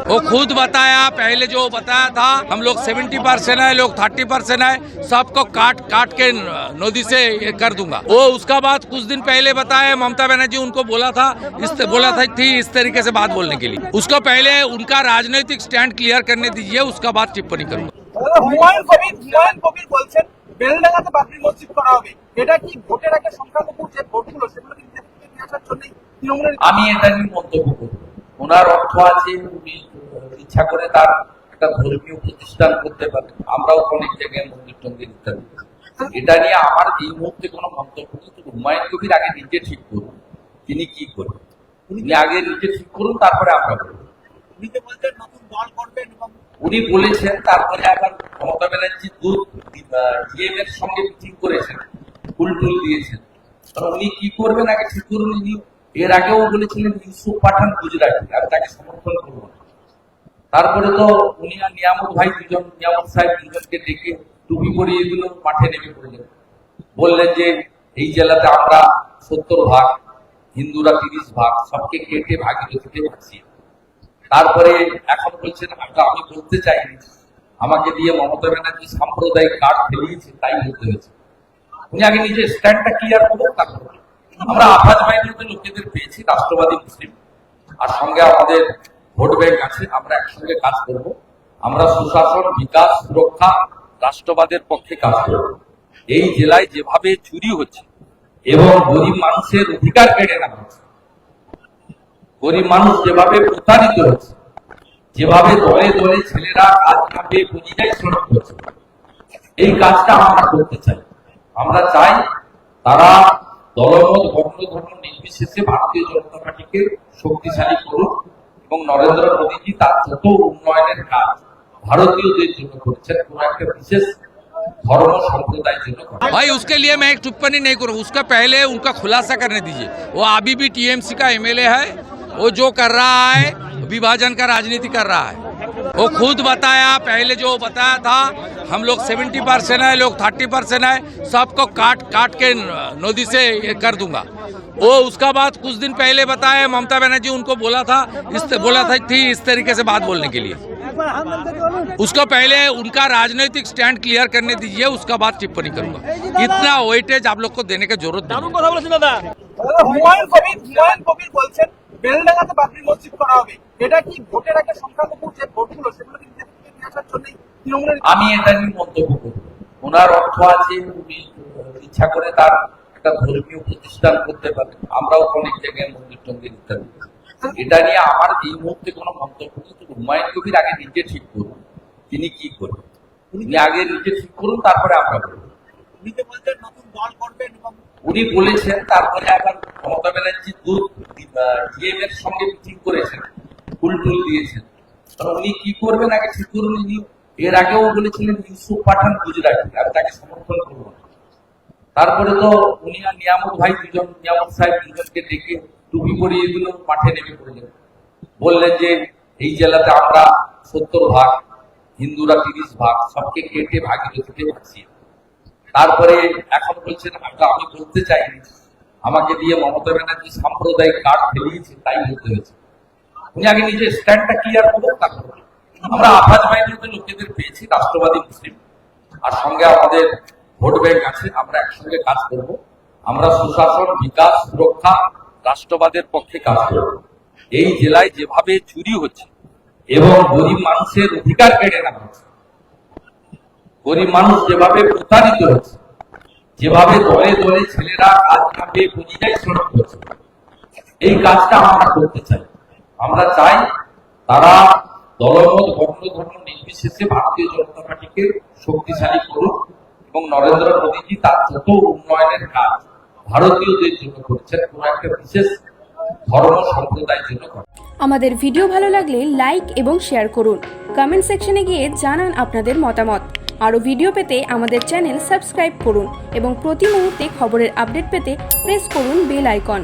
वो खुद बताया पहले जो बताया था हम लोग 70 परसेंट है लोग 30 परसेंट है सबको काट काट के नदी से ये कर दूंगा वो उसका बाद कुछ दिन पहले बताया ममता बनर्जी उनको बोला था इस बोला था थी इस तरीके से बात बोलने के लिए उसको पहले उनका राजनीतिक स्टैंड क्लियर करने दीजिए उसका बाद टिप्पणी करूंगा দাদা, হুমায়ুন কবির হুমায়ুন কবির বলছেন বেলডাঙ্গাতে বাবরি মসজিদ করা হবে এটা কি ভোটের আগে সংখ্যালঘু যে ভোটগুলো সেগুলো কি নিজের থেকে নিয়ে আসার জন্যই তৃণমূলের আমি এটা নিয়ে মন্তব্য করব ওনার অর্থ আছে উনি ইচ্ছা করে তার একটা ধর্মীয় প্রতিষ্ঠান করতে পারেন আমরাও অনেক জায়গায় মন্দির টন্দির ইত্যাদি এটা নিয়ে আমার এই মুহূর্তে কোনো মন্তব্য তবে হুমায়ুন কবির আগে নিজে ঠিক করুন তিনি কি করবেন উনি আগে নিজে ঠিক করুন তারপরে আমরা করব উনি তো বলছেন নতুন দল করবেন উনি বলেছেন তারপরে আবার মমতা ব্যানার্জি ডিএম এর সঙ্গে মিটিং করেছেন ফুল টুল দিয়েছেন উনি কি করবেন? আগে ঠিক করুন উনি এর আগেও বলেছিলেন ইউসুফ পাঠান গুজরাটি আমি তাকে সমর্থন করব না। তারপরে তো উনি আর নিয়ামত ভাই দুজন, নিয়ামত সাহেব দুজনকে ডেকে টুপি পরিয়ে দিল, মাঠে নেমে পড়লেন। বললেন যে, এই জেলাতে আমরা সত্তর ভাগ, হিন্দুরা তিরিশ ভাগ, সবকে কেটে ভাগীরথীতে ভাসিয়ে তারপরে এখন বলছেন "আমরা- আমি বলতে চাইনি। আমাকে দিয়ে মমতা ব্যানার্জি সাম্প্রদায়িক কার্ড ফেলিয়েছে, তাই বলতে হয়েছে। উনি আগে নিজের স্ট্যান্ডটা ক্লিয়ার করুন তারপরে। আমরা আফাজ বাহিনীতে লোকেদের পেয়েছি, রাষ্ট্রবাদী মুসলিম। আর সঙ্গে আমাদের ভোট ব্যাংক আছে, আমরা একসঙ্গে কাজ করব। আমরা সুশাসন, বিকাশ, সুরক্ষা, রাষ্ট্রবাদের পক্ষে কাজ করব। এই জেলায় যেভাবে চুরি হচ্ছে এবং গরিব মানুষের অধিকার কেড়ে নেওয়া হচ্ছে, গরিব মানুষ যেভাবে প্রতারিত হচ্ছে, যেভাবে দলে দলে ছেলেরা কাজ না পেয়ে পরিযায়ী শ্রমিক হচ্ছে এই কাজটা আমরা করতে চাই। আমরা চাই তারা দলমত বর্ণ ধর্ম নির্বিশেষে ভারতীয় জনতা পার্টিকে শক্তিশালী করুক এবং নরেন্দ্র মোদীজি তার যত উন্নয়নের কাজ ভারতীয়দের জন্য করছেন কোন একটা বিশেষ ধর্ম সম্প্রদায়ের জন্য করেন भाई उसके लिए मैं एक टिप्पणी नहीं करूँ उसका पहले उनका खुलासा करने दीजिए वो अभी भी टीएमसी का एमएलए है वो जो कर रहा है विभाजन का राजनीति कर रहा है वो खुद बताया पहले जो बताया था हम लोग 70 परसेंट है लोग 30 परसेंट है सबको काट काट के नदी से ये कर दूंगा वो उसका बाद कुछ दिन पहले बताया ममता बनर्जी उनको बोला था इस बोला था थी इस तरीके से बात बोलने के लिए उसको पहले उनका राजनीतिक स्टैंड क्लियर करने दीजिए उसका बाद टिप्पणी करूंगा इतना वेटेज आप लोग को देने की जरूरत नहीं है। দাদা, হুমায়ুন কবির হুমায়ুন কবির বলছেন বেলডাঙ্গাতে বাবরি মসজিদ করা হবে এটা কি ভোটের আগে সংখ্যালঘু যে ভোটগুলো সেগুলো কি নিজের থেকে নিয়ে আসার জন্যই তৃণমূলের আমি এটা নিয়ে মন্তব্য করব ওনার অর্থ আছে উনি ইচ্ছা করে তার একটা ধর্মীয় প্রতিষ্ঠান করতে পারেন আমরাও অনেক জায়গায় মন্দির টন্দির ইত্যাদি এটা নিয়ে আমার এই মুহূর্তে কোনো মন্তব্য তবে হুমায়ুন কবির আগে নিজে ঠিক করুন তিনি কি করবেন? উনি আগে নিজে ঠিক করুন তারপরে আমরা করব উনি বলছেন তারপরে আবার মমতা ব্যানার্জি ডিএম এর সঙ্গে মিটিং করেছেন ফুল টুল দিয়েছেন। কারণ উনি কি করবেন আগে ঠিক করুন উনি এর আগেও বলেছিলেন ইউসুফ পাঠান গুজরাটি আমি তাকে সমর্থন করব। তারপরে তো উনি আর নিয়ামত ভাই দুজন, নিয়ামত সাহেব দুজনকে ডেকে টুপি পরিয়ে দিল, মাঠে নেমে পড়লেন। বললেন যে, এই জেলাতে আমরা সত্তর ভাগ, হিন্দুরা তিরিশ ভাগ, সবকে কেটে ভাগে ভাগীরথীতে ভাসিয়ে তারপরে এখন বলছেন "আমরা- আমি বলতে চাইনি। আমাকে দিয়ে মমতা ব্যানার্জি সাম্প্রদায়িক কার্ড ফেলিয়েছে, তাই বলতে হয়েছে। উনি আগে নিজের স্ট্যান্ডটা ক্লিয়ার করুন, তারপরে আমরা আফাজ বাহিনীতে লোকেদের পেয়েছি, রাষ্ট্রবাদী মুসলিম। আর সঙ্গে আমাদের ভোট ব্যাংক আছে, আমরা একসঙ্গে কাজ করব। আমরা সুশাসন, বিকাশ, সুরক্ষা, রাষ্ট্রবাদের পক্ষে কাজ করব। এই জেলায় যেভাবে চুরি হচ্ছে এবং গরিব মানুষের অধিকার কেড়ে নেওয়া হচ্ছে, গরিব মানুষ যেভাবে প্রতারিত হচ্ছে, যেভাবে দলে দলে ছেলেরা কাজ না পরিযায়ী শ্রমিক হচ্ছে এই কাজটা আমরা করতে চাই। আমরা চাই তারা দলমত বর্ণ ধর্ম নির্বিশেষে ভারতীয় জনতা পার্টিকে শক্তিশালী করুক এবং নরেন্দ্র মোদীজি তার যত উন্নয়নের কাজ ভারতীয়দের জন্য করছেন, কোন একটা বিশেষ ধর্ম সম্প্রদায়ের জন্য আমাদের ভিডিও ভালো লাগলে লাইক এবং শেয়ার করুন। কমেন্ট সেকশনে গিয়ে জানান আপনাদের মতামত। আরও ভিডিও পেতে আমাদের চ্যানেল সাবস্ক্রাইব করুন এবং প্রতি মুহূর্তে খবরের আপডেট পেতে প্রেস করুন বেল আইকন।